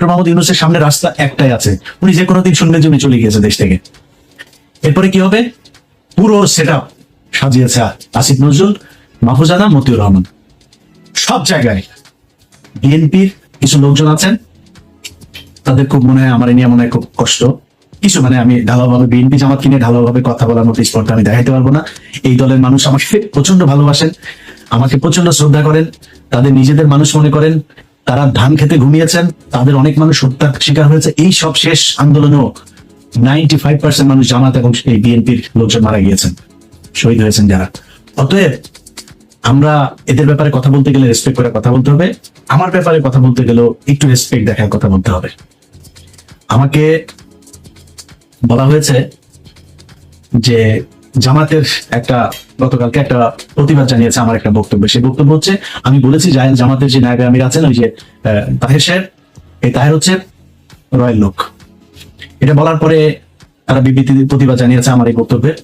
Doctor Mohammad ইউনুসের সামনে রাস্তা একটাই আছে। উনি যে কোনো দিন শুনবেন যে উনি চলে গিয়েছে দেশ থেকে। এরপরে কি হবে? পুরো সেট আপ সাজিয়েছে আসিফ নজরুল মাহফুজানা মতিউর রহমান। সব জায়গায় বিএনপির কিছু লোকজন আছেন। তাদের খুব মনে হয় আমার নিয়ে মনে হয় খুব কষ্ট। কিছু মানে আমি ঢালাওভাবে বিএনপি জামাত কিনে ঢালাওভাবে কথা বলার মতো স্পর্ধা আমি দেখাইতে পারব না। এই দলের মানুষ আমাকে প্রচণ্ড ভালোবাসেন, আমাকে প্রচণ্ড শ্রদ্ধা করেন, তাদের নিজেদের মানুষ মনে করেন তারা ধান খেতে ঘুমিয়েছেন, তাদের অনেক মানুষ হত্যার শিকার হয়েছে। এই সব শেষ আন্দোলনেও নাইনটি ফাইভ পার্সেন্ট মানুষ জামাত এবং এই বিএনপির লোকজন মারা গিয়েছেন, শহীদ হয়েছেন যারা। অতএব আমরা এদের ব্যাপারে কথা বলতে গেলে রেসপেক্ট করে কথা বলতে হবে। আমার ব্যাপারে কথা বলতে গেলেও একটু রেসপেক্ট দেখার কথা বলতে হবে। আমাকে বলা হয়েছে যে জামাতের একটা, গতকালকে একটা প্রতিবাদ জানিয়েছে আমার একটা বক্তব্য। সেই বক্তব্য হচ্ছে, আমি বলেছি জামাতের যে নায়ক আমির আছেন, ওই যে তাহের সাহেব, এই তাহের হচ্ছে রয়্যাল লোক। এটা বলার পরে তারা বিবৃতি প্রতিবাদ জানিয়েছে আমার এই বক্তব্যের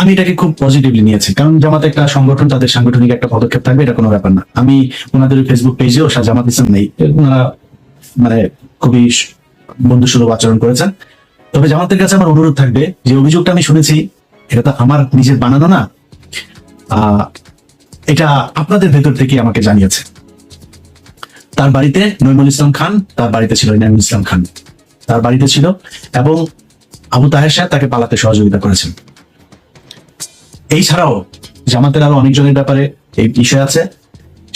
আমি এটাকে খুব পজিটিভলি নিয়েছি, কারণ জামাত একটা সংগঠন, তাদের সাংগঠনিক একটা পদক্ষেপ থাকবে, এটা কোনো ব্যাপার না। আমি ওনাদের ফেসবুক পেজেও জামাত ইসলাম নেই, ওনারা মানে খুবই বন্ধু সুলভ আচরণ করেছেন। তবে জামাতের কাছে আমার অনুরোধ থাকবে, যে অভিযোগটা আমি শুনেছি এটা তো আমার নিজের বানানো না। এটা আপনাদের ভেতর থেকে আমাকে জানিয়েছে। তার বাড়িতে নইমুল ইসলাম খান, তার বাড়িতে ছিল ইনামুল ইসলাম খান। তার বাড়িতে ছিল এবং আবু তাহের সাহেব তাকে পালাতে সহযোগিতা করেছেন। এই ছাড়াও জামাতের আরও অনেকজনের ব্যাপারে এই বিষয় আছে।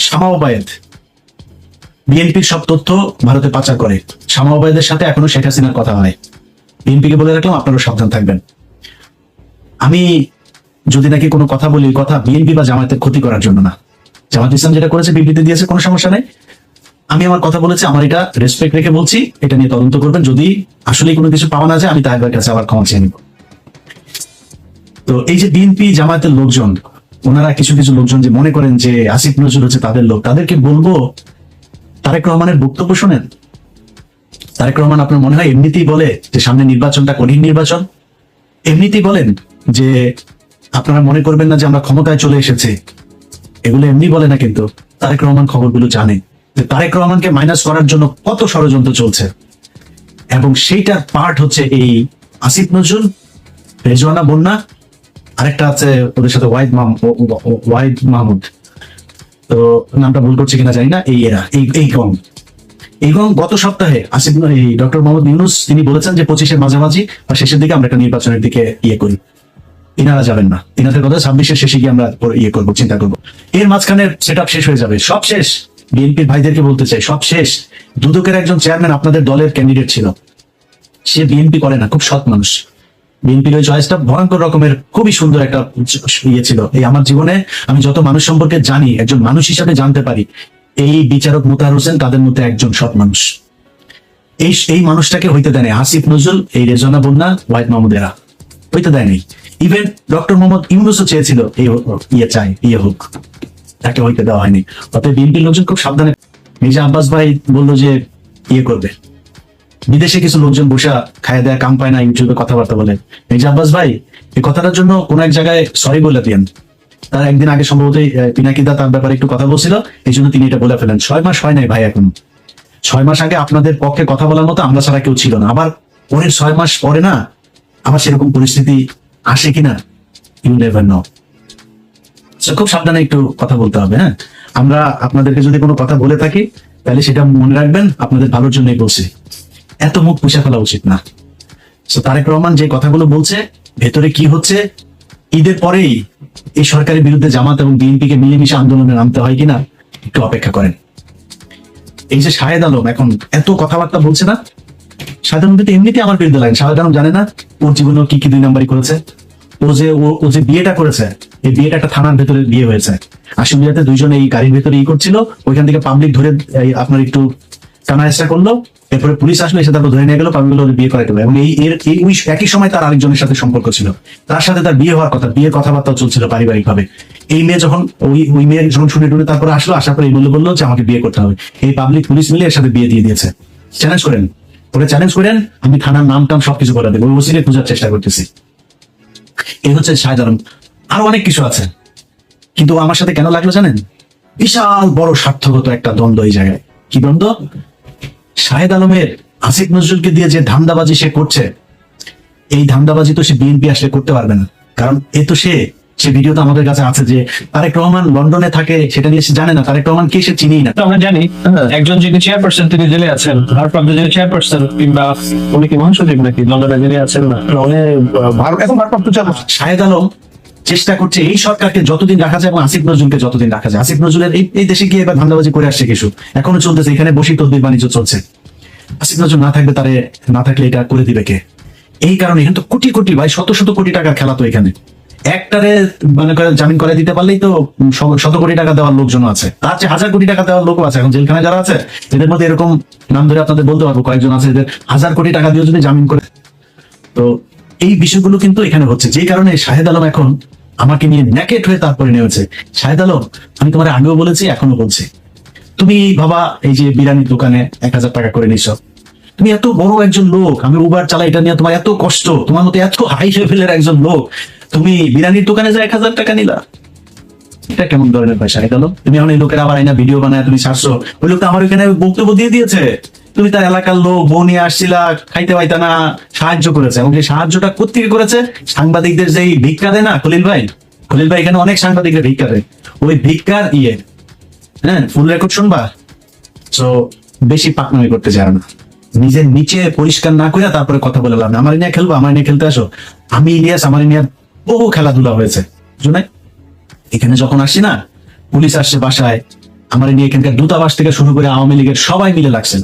শামা ওবায়েদ, বিএনপির সব তথ্য ভারতে পাচার করে। শামা ওবায়েদের সাথে এখনও শেখ হাসিনার কথা হয়। বিএনপিকে বলে রাখলাম আপনারা সাবধান থাকবেন। আমি যদি নাকি কোনো কথা বলি কথা বিএনপি বা জামাতের ক্ষতি করার জন্য না। জামাত ইসলাম যেটা করেছে, বিবৃতি দিয়েছে, কোনো সমস্যা নেই। আমি আমার কথা বলেছি, আমার এটা রেসপেক্ট রেখে বলছি, এটা নিয়ে তদন্ত করবেন। যদি আসলে কোনো কিছু পাওয়া না যায়, আমি তাহের কাছে আবার ক্ষমা চেয়ে নিব। তো এই যে বিএনপি জামায়াতের লোকজন, ওনারা কিছু কিছু লোকজন যে মনে করেন যে আসিফ নজরুল হচ্ছে তাদের লোক, তাদেরকে বলব, তারেক রহমানের বক্তব্য শোনেন। তারেক রহমান আপনার মনে হয় এমনিতেই বলে যে সামনে নির্বাচনটা কঠিন নির্বাচন। এমনিতেই বলেন যে আপনারা মনে করবেন না যে আমরা ক্ষমতায় চলে এসেছি। এগুলো এমনি বলে না কিন্তু। তারেক রহমান খবরগুলো জানে যে তারেক রহমানকে মাইনাস করার জন্য কত ষড়যন্ত্র চলছে। এবং সেইটার পার্ট হচ্ছে এই আসিফ নজরুল, রেজওয়ানা, বন্যা, আরেকটা আছে ওদের সাথে ওয়াইদ মাহমুদ ওয়াইদ মাহমুদ। তো নামটা ভুল করছে কিনা জানি না, এই এরা, এই এই গং গং গত সপ্তাহে আসিফ এই ডক্টর মোহাম্মদ ইউনুস, তিনি বলেছেন যে পঁচিশের মাঝামাঝি বা শেষের দিকে আমরা একটা নির্বাচনের দিকে ইয়ে করি। ইনারা যাবেন না। ইনাদের কথা ছাব্বিশের শেষে গিয়ে আমরা ইয়ে করব, চিন্তা করব। এর মাঝখানে সেট শেষ হয়ে যাবে। সব শেষ। বিএনপির ভাইদেরকে বলতে চাই, সব শেষ। দুদকের একজন চেয়ারম্যান আপনাদের দলের ক্যান্ডিডেট ছিল। সে বিএনপি করে না, খুব সৎ মানুষ। বিএনপির ওই চয়েসটা ভয়ঙ্কর রকমের, খুবই সুন্দর একটা ইয়ে ছিল। এই আমার জীবনে আমি যত মানুষ সম্পর্কে জানি, একজন মানুষ হিসাবে জানতে পারি এই বিচারক মুতাহার হোসেন তাদের মধ্যে একজন সৎ মানুষ। এই এই মানুষটাকে হইতে দেয় নাই। আসিফ নজরুল, এই রেজনা বন্যা, ওয়াইদ মাহমুদ এরা। হইতে দেয়নি ইভেন ডক্টর মোহাম্মদ ইউনুসও চেয়েছিল এই ইয়ে চাই ইয়ে হোক। তাকে হইতে দেওয়া হয়নি। অতএব বিএনপির লোকজন খুব সাবধানে মির্জা আব্বাস ভাই বলল যে ইয়ে করবে। বিদেশে কিছু লোকজন বসে খায় দেয় কাম পায় না, ইউটিউবে কথাবার্তা বলে। মির্জা আব্বাস ভাই, এই কথাটার জন্য কোন এক জায়গায় সরি বলে দিয়েন। তার একদিন আগে সম্ভবত পিনাকিদা তার ব্যাপারে একটু কথা বলছিল, এই জন্য তিনি এটা বলে ফেলেন। ছয় মাস হয় নাই ভাই এখন। ছয় মাস আগে আপনাদের পক্ষে কথা বলার মতো আমরা ছাড়া কেউ ছিল না। আবার পরের ছয় মাস পরে না, আবার সেরকম পরিস্থিতি আসে কিনা ইউ নেভার নো খুব সাবধানে একটু কথা বলতে হবে হ্যাঁ? আমরা আপনাদেরকে যদি কোনো কথা বলে থাকি, তাহলে সেটা মনে রাখবেন, আপনাদের ভালোর জন্যই বলছি। এত মুখ পুষে ফেলা উচিত না। তারেক রহমান যে কথাগুলো বলছে, ভেতরে কি হচ্ছে, ঈদের পরেই এই সরকারের বিরুদ্ধে জামাত এবং বিএনপিকে মিলেমিশে আন্দোলনে নামতে হয় কিনা একটু অপেক্ষা করেন। এই যে শাহেদ আলম, এখন এত কথাবার্তা বলছে না? এমনিতে আমার বিরুদ্ধে লাগে শাহেদ আলম জানে না ওর জীবনে কি কি দুই নাম্বারই করেছে। ও যে ও যে বিয়েটা করেছে, এই বিয়েটা একটা থানার ভেতরে বিয়ে হয়েছে। আশুলিয়াতে দুইজন এই গাড়ির ভেতরে ই করছিল, ওইখান থেকে পাবলিক ধরে আপনার একটু টানা চেষ্টা করল। এরপরে পুলিশ আসলো এসে তারপর ধরে নিয়ে গেল ওদের বিয়ে করাইতে হবে। এবং এই, এর, এই ওই একই সময় তার আরেকজনের সাথে সম্পর্ক ছিল। তার সাথে তার বিয়ে হওয়ার কথা, বিয়ের কথাবার্তাও চলছিল পারিবারিক ভাবে এই মেয়ে যখন, ওই ওই মেয়ে যখন শুনে টুনে তারপরে আসলো, আসার পরে এই বলে বলল যে আমাকে বিয়ে করতে হবে। এই পাবলিক পুলিশ মিলে এর সাথে বিয়ে দিয়ে দিয়েছে। চ্যালেঞ্জ করেন। ওরা চ্যালেঞ্জ করেন, আমি থানার নাম টাম সবকিছু করে দেবো। ওই ওসিকে খোঁজার চেষ্টা করতেছি। এই হচ্ছে আলম আরও অনেক কিছু আছে। কিন্তু আমার সাথে কেন লাগল জানেন? বিশাল বড় স্বার্থগত একটা দ্বন্দ্ব এই জায়গায়। কি দ্বন্দ্ব? শাহেদ আলমের আসিফ নজরুলকে দিয়ে যে ধান্দাবাজি সে করছে এই ধান্দাবাজি তো সে বিএনপি আসলে করতে পারবে না। কারণ এ তো সে সে ভিডিও তো আমাদের কাছে আছে যে তারেক রহমান লন্ডনে থাকে সেটা নিয়ে সে জানে না। তারেক রহমান কে সে চিনি না। তো আমরা জানি। একজন যিনি চেয়ারপারসন তিনি জেলে আছেন। ভারপ্রাপ্ত যিনি চেয়ারপারসন কিংবা উনি কি মহাসচিব নাকি লন্ডনে জেলে আছেন না? উনি এখন ভারপ্রাপ্ত চেয়ারপারসন শাহেদ আলম চেষ্টা করছে এই সরকারকে যতদিন রাখা যায় এবং আসিফ নজরুলকে যতদিন রাখা যায়। আসিফ নজরুলের এই দেশে গিয়ে এবার ধান্দাবাজি করে আসছে কিছু। এখনও চলতেছে, এখানে বসি তদবির বাণিজ্য চলছে। আসিফ নজরুল না থাকবে তারে না থাকলে এটা করে দিবে কে? এই কারণে এখানে তো কোটি কোটি, ভাই, শত শত কোটি টাকার খেলা তো এখানে। একটারে মানে জামিন করে দিতে পারলেই তো শত কোটি টাকা দেওয়ার লোকজন আছে। তার চেয়ে হাজার কোটি টাকা দেওয়ার লোকও আছে। এখন জেলখানে যারা আছে, এদের মধ্যে এরকম নাম ধরে আপনাদের বলতে পারব, কয়েকজন আছে, এদের হাজার কোটি টাকা দিয়ে যদি জামিন করে তো এই বিষয়গুলো কিন্তু এখানে হচ্ছে। যে কারণে শাহেদ আলম এখন আমাকে নিয়ে ন্যাকেট হয়ে তারপরে নেমেছে। শাহেদ আলম, আমি তোমার আগেও বলেছি এখনও বলছি। তুমি বাবা এই যে বিরিয়ানির দোকানে এক হাজার টাকা করে নিছ। তুমি এত বড় একজন লোক, আমি উবার চালাই, এটা নিয়ে তোমার এত কষ্ট, তোমার মতো এত হাই লেভেলের একজন লোক। তুমি বিরিয়ানির দোকানে যা এক হাজার টাকা নিলা। এটা কেমন ধরনের পয়সা গেল তুমি এখন এই লোকের আবার আইনা ভিডিও বানায় তুমি ছাড়ছো। ওই লোক তো আমার ওখানে বক্তব্য দিয়ে দিয়েছে। তুমি তার এলাকার লোক, বউ নিয়ে আসছিলা, খাইতে পাইতা না, সাহায্য করেছে। এবং সেই সাহায্যটা কোথেকে করেছে? সাংবাদিকদের যেই ভিক্ষা দেয় না, খলিল ভাই? খলিল ভাই এখানে অনেক সাংবাদিকদের ভিক্ষা দেয়। ওই ভিক্ষার ইয়ে। হ্যাঁ ফুল রেকর্ড শুনবা? তো বেশি পাকনামি করতে চায় না। নিজের নিচে পরিষ্কার না করে তারপরে কথা বলে লাভ আমার নিয়ে খেলব? আমার নিয়ে খেলতে আসো। আমি ইলিয়াস, আমার নিয়ে বহু খেলাধুলা হয়েছে। জুনাই এখানে যখন আসছি না, পুলিশ আসছে বাসায়। আমার নিয়ে এখানকার দূতাবাস থেকে শুরু করে আওয়ামী লীগের সবাই মিলে লাগছিল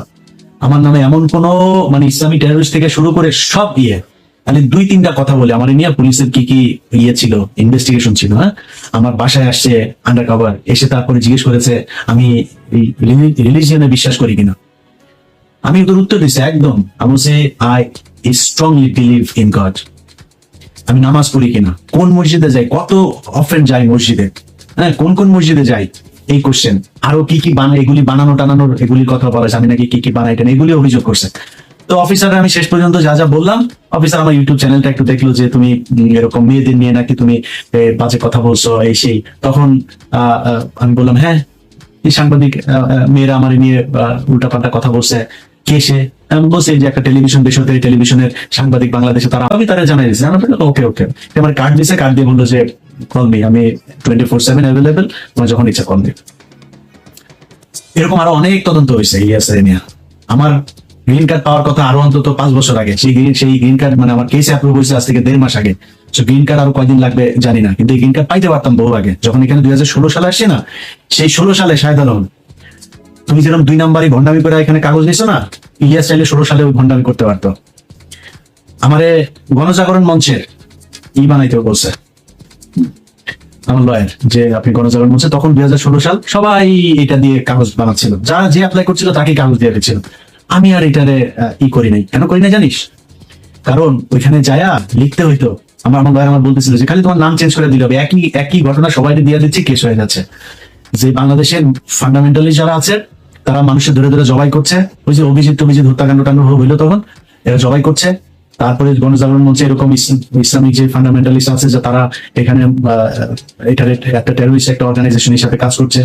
আমার নামে এমন কোন মানে ইসলামী টেরোরিস্ট থেকে শুরু করে সব ইয়ে মানে দুই তিনটা কথা বলে, আমার নিয়ে পুলিশের কি কি ইয়ে ছিল ইনভেস্টিগেশন ছিল হ্যাঁ? আমার বাসায় আসছে আন্ডার কভার এসে তারপরে জিজ্ঞেস করেছে, আমি রিলিজিয়নে বিশ্বাস করি কিনা? আমি ওদের উত্তর দিচ্ছি একদম। আমি বলছি I strongly believe in God আমি নামাজ পড়ি কিনা? কোন মসজিদে যাই? কত অফেন যাই মসজিদে? হ্যাঁ কোন কোন মসজিদে যাই? এই কোশ্চেন আরও কি কি বানায় এগুলি বানানো টানানোর এগুলির কথা বলা আমি নাকি কি কি বানাই টানাই, এগুলি অভিযোগ করছে। তো অফিসার আমি শেষ পর্যন্ত যা যা বললাম অফিসার আমার ইউটিউব চ্যানেলটা একটু দেখল যে তুমি এরকম মেয়েদের নিয়ে নাকি তুমি বাজে কথা বলছো এই সেই। তখন আমি বললাম হ্যাঁ এই সাংবাদিক মেয়েরা আমার নিয়ে উল্টা পাল্টা কথা বলছে। কে সে? আমি বলছি যে একটা টেলিভিশন বেসরকারি টেলিভিশনের সাংবাদিক বাংলাদেশে তারা আমি তারা জানাই দিয়েছি আমি ওকে ওকে আমার কার্ড দিয়েছে কার্ড দিয়ে বলল যে কল মি আমি টোয়েন্টি ফোর সেভেন অ্যাভেলেবেল তোমার যখন ইচ্ছা কল দিবে। এরকম আরও অনেক তদন্ত হয়েছে ইএস নিয়ে আমার গ্রিন কার্ড পাওয়ার কথা আরও অন্তত পাঁচ বছর আগে, সেই গ্রিন সেই গ্রিন কার্ড মানে আমার কেসে অ্যাপ্রুভ হয়েছে আজ থেকে দেড় মাস আগে। তো গ্রিন কার্ড আরও কয়দিন লাগবে জানি না, কিন্তু গ্রিন কার্ড পাইতে পারতাম বহু আগে। যখন এখানে দুই হাজার ষোলো সালে আসছে না, সেই ষোলো সালে আলম, তুমি যেরকম দুই নাম্বারই ভন্ডামি করে এখানে কাগজ নিছো না, ইলিয়াস চাইলে ষোলো সালে ওই ভন্ডামি করতে পারতো। আমারে গণজাগরণ মঞ্চের ই বানাইতেও বলছে। যে আপনি গণজাগরণ তখন দুই হাজার ষোলো সাল সবাই এটা দিয়ে কাগজ বানাচ্ছিল। যা যে অ্যাপ্লাই করছিল তাকে কাগজ দিয়ে দিচ্ছিল। আমি আর এটারে ই করি নাই। কেন করি জানিস? কারণ ওইখানে যায়া লিখতে হইতো। আমার আমার আমার বলতেছিল যে, খালি তোমার নাম চেঞ্জ করে দিলে হবে। একই একই ঘটনা সবাই দিয়ে দিচ্ছি কেস হয়ে যাচ্ছে। যে বাংলাদেশের ফান্ডামেন্টালি যারা আছে, তারা মানুষের ধরে ধরে জবাই করছে। ওই যে অভিজিৎ অভিজিৎ হত্যাকাণ্ড টাণ্ড হইল তখন, এরা জবাই করছে। তারপরে গণজাগরণ মঞ্চে এরকম ইসলাম- ইসলামিক যে ফান্ডামেন্টালিস্ট আছে যে তারা এখানে একটা টেরোরিস্ট একটা অর্গানাইজেশন হিসাবে কাজ করছে।